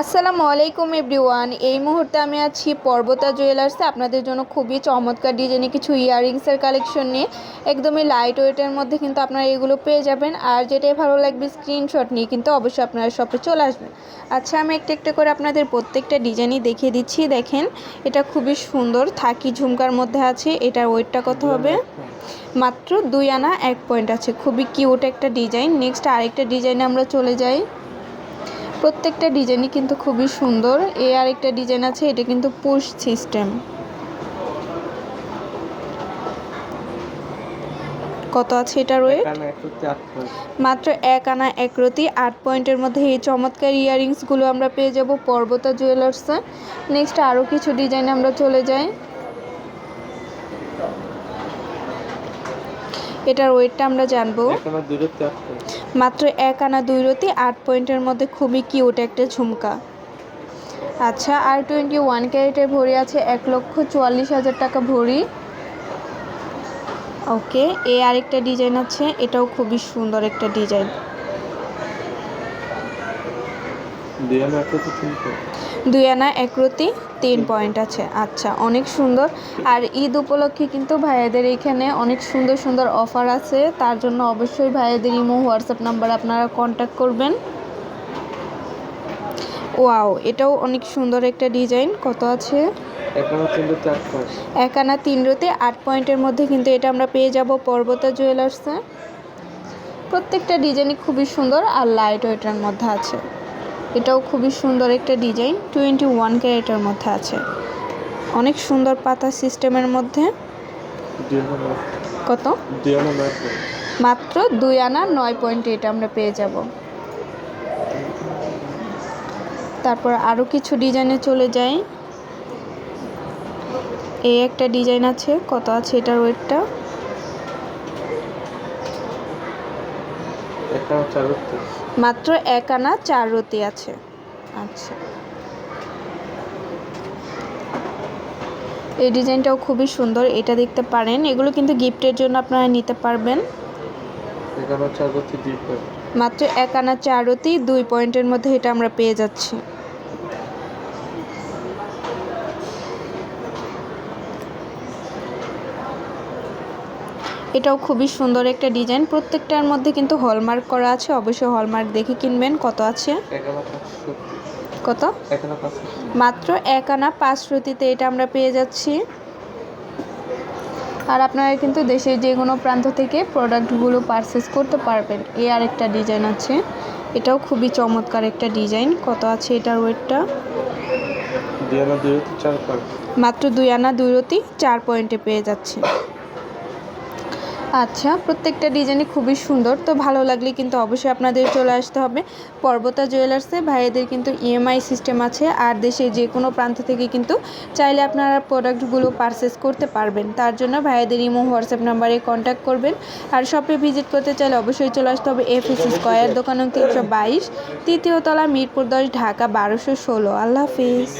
আসসালামু আলাইকুম এভরিওয়ান। এই মুহূর্তে আমি আছি পর্বতা জুয়েলার্সে। আপনাদের জন্য খুবই চমৎকার ডিজাইনে কিছু ইয়াররিংসের কালেকশন নিয়ে। একদমই লাইট ওয়েটের মধ্যে কিন্তু আপনারা এগুলো পেয়ে যাবেন। আর যেটাই ভালো লাগবে স্ক্রিনশট নিয়ে কিন্তু অবশ্যই আপনারা শপে চলে আসবেন। আচ্ছা আমি একটা একটা করে আপনাদের প্রত্যেকটা ডিজাইনই দেখিয়ে দিচ্ছি। দেখেন এটা খুবই সুন্দর থাকি ঝুমকার মধ্যে আছে। এটার ওয়েটটা কত হবে? মাত্র দুই আনা এক পয়েন্ট আছে। খুবই কিউট একটা ডিজাইন। নেক্সট আরেকটা ডিজাইনে আমরা চলে যাই। প্রত্যেকটা ডিজাইনই কিন্তু খুবই সুন্দর। এ আরেকটা ডিজাইন আছে এটা কিন্তু পুশ সিস্টেম। কত আছে এটার ওয়েট। মাত্র এক আনা এক রতি আট পয়েন্টের মধ্যে এই চমৎকার ইয়াররিংসগুলো আমরা পেয়ে যাব পর্বতা জুয়েলার্সে। নেক্সট আরও কিছু ডিজাইন আমরা চলে যাই। এটার ওয়েটটা আমরা জানব। মাত্র এক আনা দুই রতি আট পয়েন্টের মধ্যে খুবই কিউট একটা ঝুমকা। আচ্ছা আর টোয়েন্টি ওয়ান ক্যারেটের ভরি আছে এক লক্ষ চুয়াল্লিশ হাজার টাকা ভরি। ওকে এ আরেকটা ডিজাইন আছে এটাও খুবই সুন্দর একটা ডিজাইন। দুই আনা একশোতে তিন পয়েন্ট আছে। আচ্ছা অনেক সুন্দর। আর ঈদ উপলক্ষে কিন্তু ভাইয়াদের এখানে অনেক সুন্দর সুন্দর অফার আছে। তার জন্য অবশ্যই ভাইয়াদের ইমো হোয়াটসঅ্যাপ নাম্বার আপনারা কন্ট্যাক্ট করবেন। ওয়াও এটাও অনেক সুন্দর একটা ডিজাইন কত আছে। এক আনা তিন রতি আট পয়েন্টের মধ্যে কিন্তু এটা আমরা পেয়ে যাব পর্বতা জুয়েলার্সে প্রত্যেকটা ডিজাইনই খুবই সুন্দর আর লাইট ওয়েটের মধ্যে আছে। এটাও খুবই সুন্দর একটা ডিজাইন টোয়েন্টি ওয়ান ক্যারেটের মধ্যে আছে। অনেক সুন্দর পাতা সিস্টেমের মধ্যে। কত। মাত্র দুই আনা নয় পয়েন্টে এটা আমরা পেয়ে যাব। তারপর আরও কিছু ডিজাইনে চলে যাই। এই একটা ডিজাইন আছে কত আছে এটার ওয়েটটা? এখানে চারোতে মাত্র এক আনা চার রতি আছে। আচ্ছা। এই ডিজাইনটাও খুবই সুন্দর এটা দেখতে পারেন। এগুলো কিন্তু গিফটের জন্য আপনারা নিতে পারবেন। মাত্র এক আনা চার রতি দুই পয়েন্টের মধ্যে এটা আমরা পেয়ে যাচ্ছি। এটাও খুবই সুন্দর একটা ডিজাইন। প্রত্যেকটার মধ্যে কিন্তু হলমার্ক করা আছে। অবশ্যই হলমার্ক দেখে কিনবেন। কত আছে? কত? মাত্র এক আনা পাঁচ রতিতে এটা আমরা পেয়ে যাচ্ছি। আর আপনারা কিন্তু দেশের যে কোনো প্রান্ত থেকে প্রোডাক্টগুলো পারচেস করতে পারবেন। এই আরেকটা ডিজাইন আছে। এটাও খুবই চমৎকার একটা ডিজাইন। কত আছে এটার ওয়েটটা। মাত্র দুই আনা দুই রতি চার পয়েন্টে পেয়ে যাচ্ছে। আচ্ছা প্রত্যেকটা ডিজাইনই খুবই সুন্দর। তো ভালো লাগলে কিন্তু অবশ্যই আপনাদের চলে আসতে হবে। পর্বতা জুয়েলার্সে ভাইয়েদের কিন্তু ইএমআই সিস্টেম আছে। আর দেশে যে কোনো প্রান্ত থেকে কিন্তু চাইলে আপনারা প্রোডাক্টগুলো পারচেস করতে পারবেন। তার জন্য ভাইয়েদের ইমো হোয়াটসঅ্যাপ নাম্বারে কন্ট্যাক্ট করবেন। আর শপে ভিজিট করতে চাইলে অবশ্যই চলে আসতে হবে এফএস স্কোয়ার দোকান তিনশো বাইশ তৃতীয়তলা মিরপুর দশ, ঢাকা বারোশো ষোলো। আল্লাহ হাফিজ।